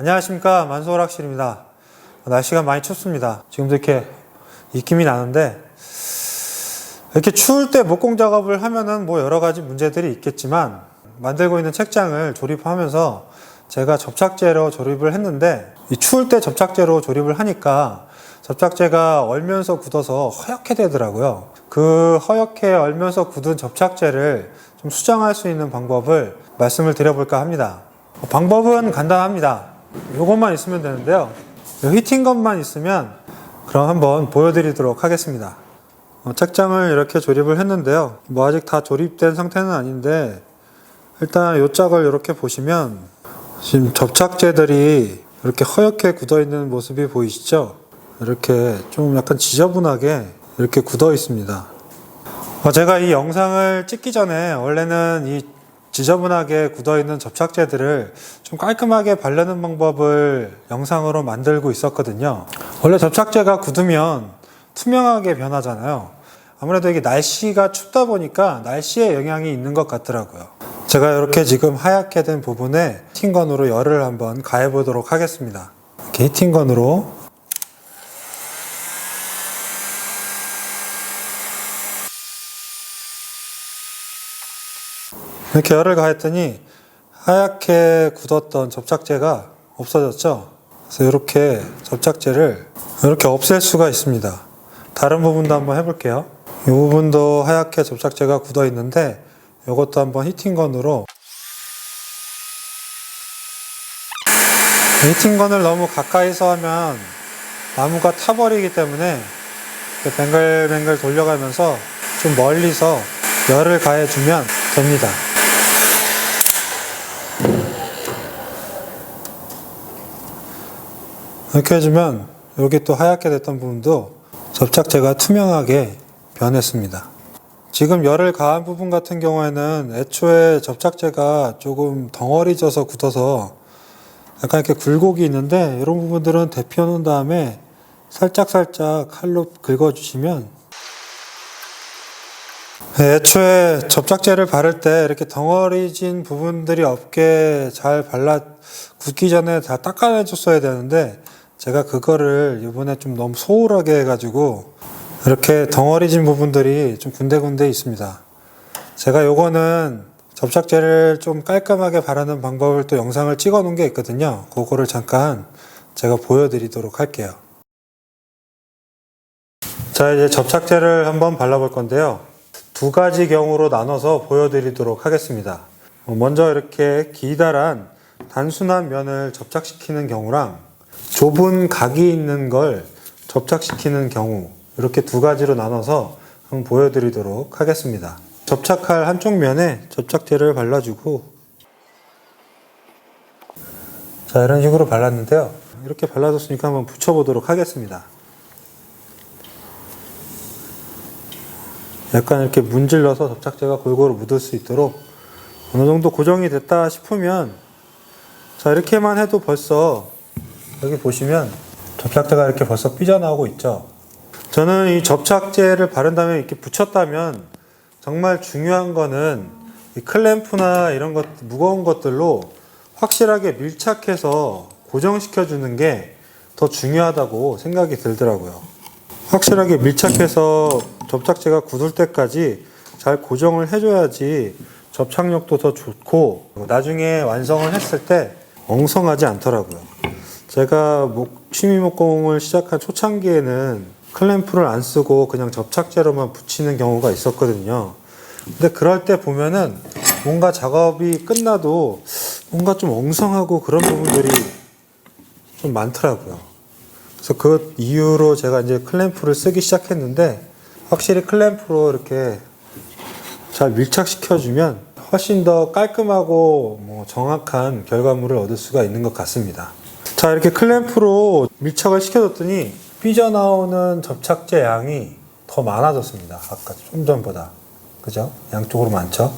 안녕하십니까 만소오락실입니다 날씨가 많이 춥습니다 지금도 이렇게 입김이 나는데 이렇게 추울 때 목공 작업을 하면은 뭐 여러 가지 문제들이 있겠지만 만들고 있는 책장을 조립하면서 제가 접착제로 조립을 했는데 이 추울 때 접착제로 조립을 하니까 접착제가 얼면서 굳어서 허옇게 되더라고요. 그 허옇게 얼면서 굳은 접착제를 좀 수정할 수 있는 방법을 말씀을 드려볼까 합니다. 방법은 간단합니다. 이것만 있으면 되는데요. 이 히팅건만 있으면 그럼 한번 보여드리도록 하겠습니다. 어, 책장을 이렇게 조립을 했는데요. 뭐 아직 다 조립된 상태는 아닌데 일단 요 짝을 이렇게 보시면 지금 접착제들이 이렇게 허옇게 굳어 있는 모습이 보이시죠? 이렇게 좀 약간 지저분하게 이렇게 굳어 있습니다. 어, 제가 이 영상을 찍기 전에 원래는 이 지저분하게 굳어 있는 접착제들을 좀 깔끔하게 바르는 방법을 영상으로 만들고 있었거든요. 원래 접착제가 굳으면 투명하게 변하잖아요. 아무래도 이게 날씨가 춥다 보니까 날씨에 영향이 있는 것 같더라고요. 제가 이렇게 지금 하얗게 된 부분에 히팅건으로 열을 한번 가해 보도록 하겠습니다. 이렇게 히팅건으로 이렇게 열을 가했더니 하얗게 굳었던 접착제가 없어졌죠. 그래서 이렇게 접착제를 이렇게 없앨 수가 있습니다. 다른 부분도 한번 해볼게요. 이 부분도 하얗게 접착제가 굳어 있는데 이것도 한번 히팅건으로 히팅건을 너무 가까이서 하면 나무가 타버리기 때문에 뱅글뱅글 돌려가면서 좀 멀리서 열을 가해주면 됩니다. 이렇게 해주면 여기 또 하얗게 됐던 부분도 접착제가 투명하게 변했습니다. 지금 열을 가한 부분 같은 경우에는 애초에 접착제가 조금 덩어리 져서 굳어서 약간 이렇게 굴곡이 있는데 이런 부분들은 데펴 놓은 다음에 살짝살짝 칼로 긁어주시면 애초에 접착제를 바를 때 이렇게 덩어리진 부분들이 없게 잘 발라 굳기 전에 다 닦아내줬어야 되는데 제가 그거를 이번에 좀 너무 소홀하게 해가지고 이렇게 덩어리진 부분들이 좀 군데군데 있습니다. 제가 요거는 접착제를 좀 깔끔하게 바르는 방법을 또 영상을 찍어 놓은 게 있거든요. 그거를 잠깐 제가 보여드리도록 할게요. 자, 이제 접착제를 한번 발라볼 건데요. 두 가지 경우로 나눠서 보여드리도록 하겠습니다. 어, 먼저 이렇게 기다란 단순한 면을 접착시키는 경우랑 좁은 각이 있는 걸 접착시키는 경우 이렇게 두 가지로 나눠서 한번 보여드리도록 하겠습니다. 접착할 한쪽 면에 접착제를 발라주고 자 이런 식으로 발랐는데요. 이렇게 발라줬으니까 한번 붙여보도록 하겠습니다. 약간 이렇게 문질러서 접착제가 골고루 묻을 수 있도록 어느 정도 고정이 됐다 싶으면 자 이렇게만 해도 벌써 여기 보시면 접착제가 이렇게 벌써 삐져나오고 있죠. 저는 이 접착제를 바른 다음에 이렇게 붙였다면 정말 중요한 거는 이 클램프나 이런 것 무거운 것들로 확실하게 밀착해서 고정시켜 주는 게 더 중요하다고 생각이 들더라고요. 확실하게 밀착해서 접착제가 굳을 때까지 잘 고정을 해줘야지 접착력도 더 좋고 나중에 완성을 했을 때 엉성하지 않더라고요. 제가 목, 취미 목공을 시작한 초창기에는 클램프를 안 쓰고 그냥 접착제로만 붙이는 경우가 있었거든요. 근데 그럴 때 보면은 뭔가 작업이 끝나도 뭔가 좀 엉성하고 그런 부분들이 좀 많더라고요. 그래서 그 이후로 제가 이제 클램프를 쓰기 시작했는데 확실히 클램프로 이렇게 잘 밀착시켜주면 훨씬 더 깔끔하고 뭐 정확한 결과물을 얻을 수가 있는 것 같습니다. 자, 이렇게 클램프로 밀착을 시켜줬더니 삐져나오는 접착제 양이 더 많아졌습니다. 아까 좀 전보다. 그죠? 양쪽으로 많죠?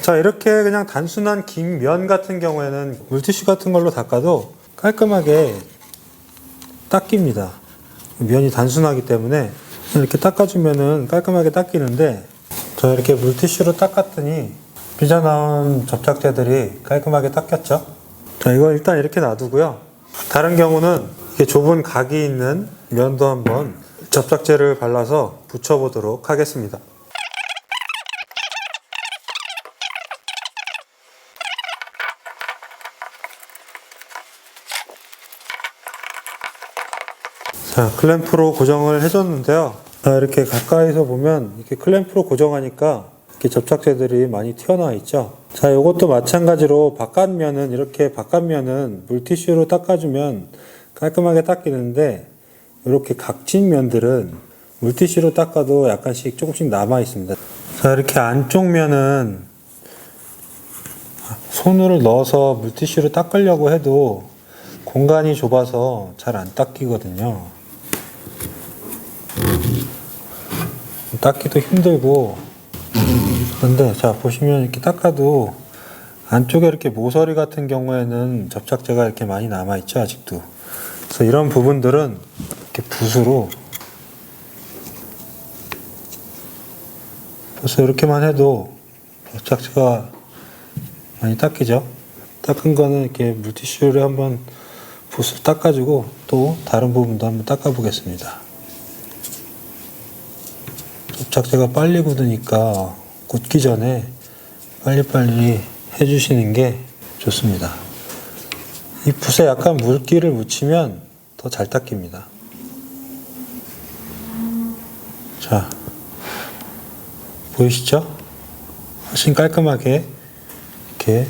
자, 이렇게 그냥 단순한 긴 면 같은 경우에는 물티슈 같은 걸로 닦아도 깔끔하게 닦입니다. 면이 단순하기 때문에 이렇게 닦아주면은 깔끔하게 닦이는데 저 이렇게 물티슈로 닦았더니 삐져나온 접착제들이 깔끔하게 닦였죠. 자, 이거 일단 이렇게 놔두고요. 다른 경우는 좁은 각이 있는 면도 한번 접착제를 발라서 붙여보도록 하겠습니다. 자, 클램프로 고정을 해줬는데요. 자, 이렇게 가까이서 보면 이렇게 클램프로 고정하니까 이렇게 접착제들이 많이 튀어나와 있죠. 자, 이것도 마찬가지로 바깥면은 이렇게 바깥면은 물티슈로 닦아주면 깔끔하게 닦이는데 이렇게 각진 면들은 물티슈로 닦아도 약간씩 조금씩 남아 있습니다. 자, 이렇게 안쪽 면은 손을 넣어서 물티슈로 닦으려고 해도 공간이 좁아서 잘 안 닦이거든요. 닦기도 힘들고 그런데 자 보시면 이렇게 닦아도 안쪽에 이렇게 모서리 같은 경우에는 접착제가 이렇게 많이 남아 있죠 아직도. 그래서 이런 부분들은 이렇게 붓으로 벌써 이렇게만 해도 접착제가 많이 닦이죠. 닦은 거는 이렇게 물티슈를 한번 붓으로 닦아주고 또 다른 부분도 한번 닦아 보겠습니다. 접착제가 빨리 굳으니까 굳기 전에 빨리빨리 해주시는 게 좋습니다. 이 붓에 약간 물기를 묻히면 더 잘 닦입니다. 자, 보이시죠? 훨씬 깔끔하게 이렇게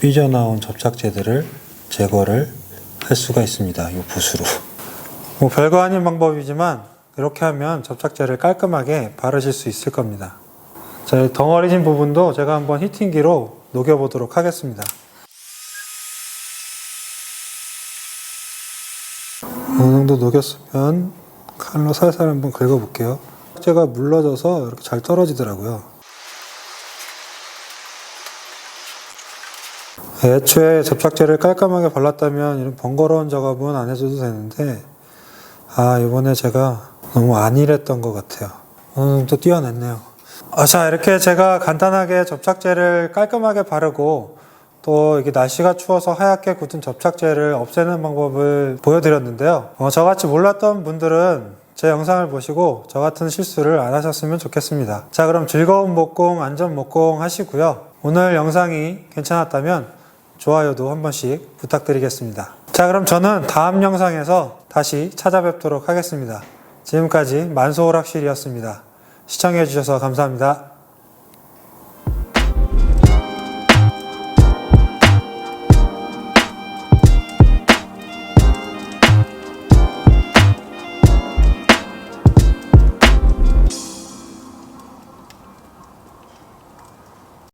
삐져나온 접착제들을 제거를 할 수가 있습니다. 이 붓으로. 뭐 별거 아닌 방법이지만 이렇게 하면 접착제를 깔끔하게 바르실 수 있을 겁니다. 자, 이 덩어리진 부분도 제가 한번 히팅기로 녹여보도록 하겠습니다. 어느 정도 녹였으면 칼로 살살 한번 긁어볼게요. 제가 물러져서 이렇게 잘 떨어지더라고요. 애초에 접착제를 깔끔하게 발랐다면 이런 번거로운 작업은 안 해줘도 되는데 아 이번에 제가 너무 안일했던 것 같아요 어느 정도 뛰어냈네요 아, 자 이렇게 제가 간단하게 접착제를 깔끔하게 바르고 또 이게 날씨가 추워서 하얗게 굳은 접착제를 없애는 방법을 보여드렸는데요 어, 저같이 몰랐던 분들은 제 영상을 보시고 저 같은 실수를 안 하셨으면 좋겠습니다 자 그럼 즐거운 목공 안전 목공 하시고요 오늘 영상이 괜찮았다면 좋아요도 한 번씩 부탁드리겠습니다. 자, 그럼 저는 다음 영상에서 다시 찾아뵙도록 하겠습니다. 지금까지 만소오락실이었습니다. 시청해주셔서 감사합니다.